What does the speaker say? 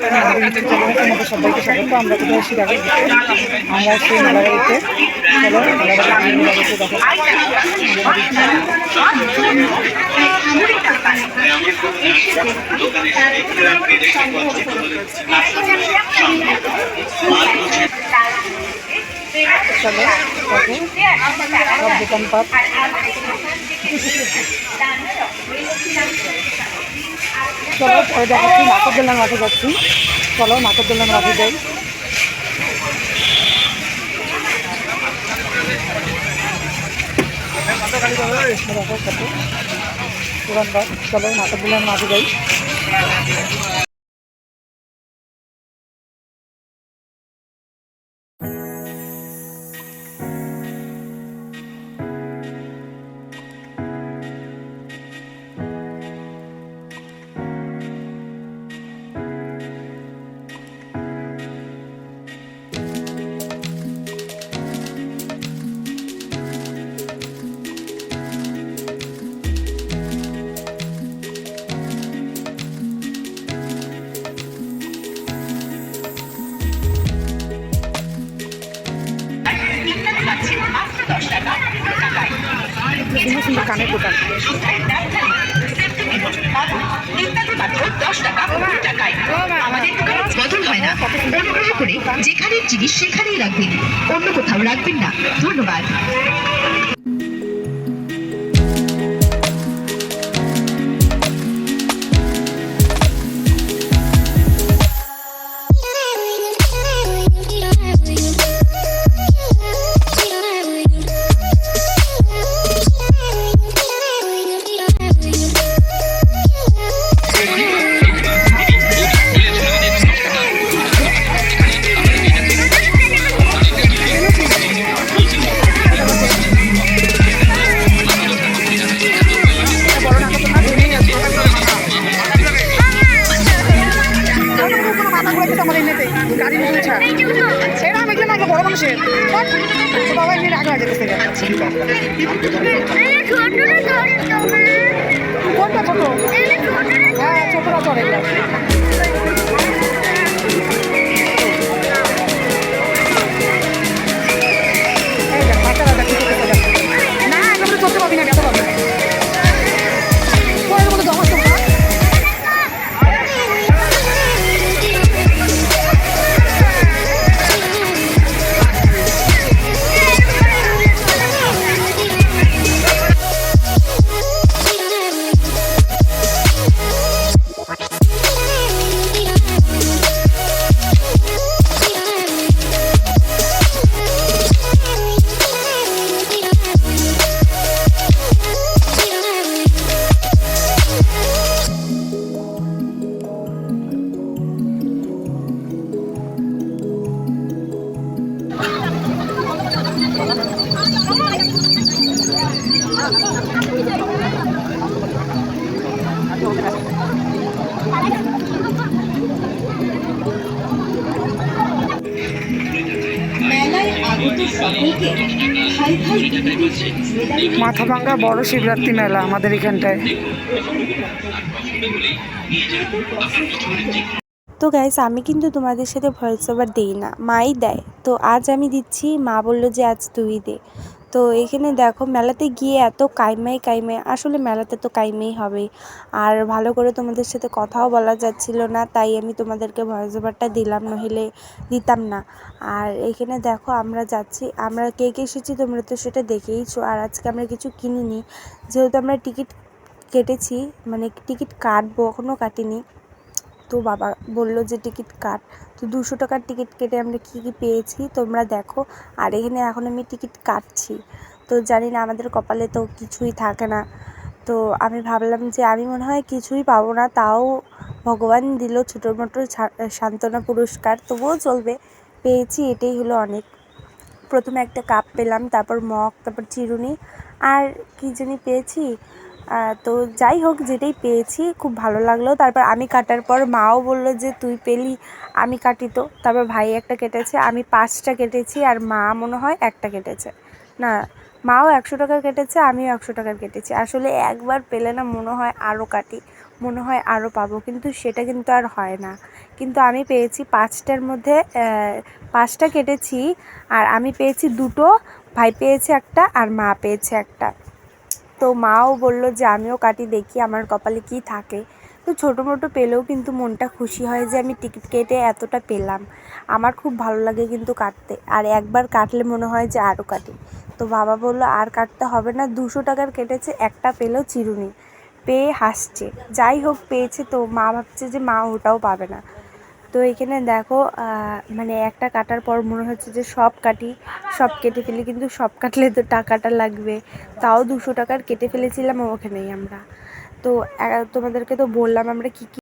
তোমাদের সবাইকে স্বাগত আমরা কোথাও এসেছি দেখো আমরা সেই মেলাবাড়িতে চলো মেলাবাড়িতে মেলাবাড়িতে দেখো চলো। সব দোকানপাট চলো, পরে দেখাচ্ছি দোলনার মাঠে যাচ্ছি। চলো দোলনার মাঠে যাই। দোকানপাট চলো নাটক দোলনার মাঠে যাই। সুন্দর সুন্দর কানের দোকান হয় যেখানে জিনিস সেখানেই রাখবেন অন্য কোথাও রাখবেন না ধন্যবাদ বাবা রাগ হয়ে যেতেছে কোনটা ছোট হ্যাঁ ছোটরা চড়ে এই মেলায় আগত সকলকে হাই ফাই মাথা ভাঙ্গা বড় শিবরাত্রি মেলা আমাদের এখানটায়। তো গাইস আমি কিন্তু তোমাদের সাথে ভয়েস ওভার দিই না মাই দেয়। তো আজ আমি দিচ্ছি মা বলল যে আজ তুই দে। তো এখানে দেখো মেলাতে গিয়ে এত কাইমাই কাইমাই, আসলে মেলাতে তো কাইমেই হবে আর ভালো করে তোমাদের সাথে কথাও বলা যাচ্ছিল না, তাই আমি তোমাদেরকে ভয়েস ওভারটা দিলাম নহিলে দিতাম না। আর এখানে দেখো আমরা যাচ্ছি, আমরা কে কে এসেছি তোমরা তো সেটা দেখেইছো। আর আজকে আমরা কিছু কিনিনি, যেহেতু আমরা টিকিট কেটেছি মানে টিকিট কাটবো এখনও কাটিনি। তো বাবা বলল যে টিকিট কাট। তো দুশো টাকার টিকিট কেটে আমরা কী কী পেয়েছি তোমরা দেখো। আর এখানে এখন আমি টিকিট কাটছি। তো জানি না, আমাদের কপালে তো কিছুই থাকে না। তো আমি ভাবলাম যে আমি মনে হয় কিছুই পাবো না, তাও ভগবান দিল ছোটো মোটো সান্ত্বনা পুরস্কার, তবুও চলবে। পেয়েছি, এটাই হলো অনেক। প্রথমে একটা কাপ পেলাম, তারপর মগ, তারপর চিরুনি। আর কী জানি পেয়েছি? তো যাই হোক, যেটাই পেয়েছি, খুব ভালো লাগল। তারপর আমি কাটার পর মাও বলল যে, তুই পেলি, আমি কাটি তো। তারপর ভাই একটা কেটেছে, আমি পাঁচটা কেটেছি, আর মা মনে হয় একটা কেটেছে। না, মাও একশো টাকা কেটেছে, আমিও একশো টাকার কেটেছি। আসলে একবার পেলে না মনে হয় আরও কাটি, মনে হয় আরও পাবো, কিন্তু সেটা কিন্তু আর হয় না। কিন্তু আমি পেয়েছি পাঁচটার মধ্যে পাঁচটা কেটেছি, আর আমি পেয়েছি দুটো, ভাই পেয়েছে একটা, আর মা পেয়েছে একটা। তো মাও বলল যে, আমিও কাটি দেখি আমার কপালে কি থাকে। তো ছোটো মোটো পেলেও কিন্তু মনটা খুশি হয় যে, আমি টিকিট কেটে এতটা পেলাম। আমার খুব ভালো লাগে কিন্তু কাটতে। আর একবার কাটলে মনে হয় যে আরও কাটি। তো বাবা বলল, আর কাটতে হবে না, দুশো টাকার কেটেছে, একটা পেলেও চিরুনি। পেয়ে হাসছে। যাই হোক, পেয়েছে তো, মা ভাবছে যে, মা ওটাও পাবে না। তো এখানে দেখো মানে একটা কাটার পর মনে হচ্ছে যে সব কাটি, সব কেটে ফেলি, কিন্তু সব কাটলে তো টাকাটা লাগবে। তাও দুশো টাকার কেটে ফেলেছিলাম ওখানেই আমরা। তো তোমাদেরকে তো বললাম আমরা কী কী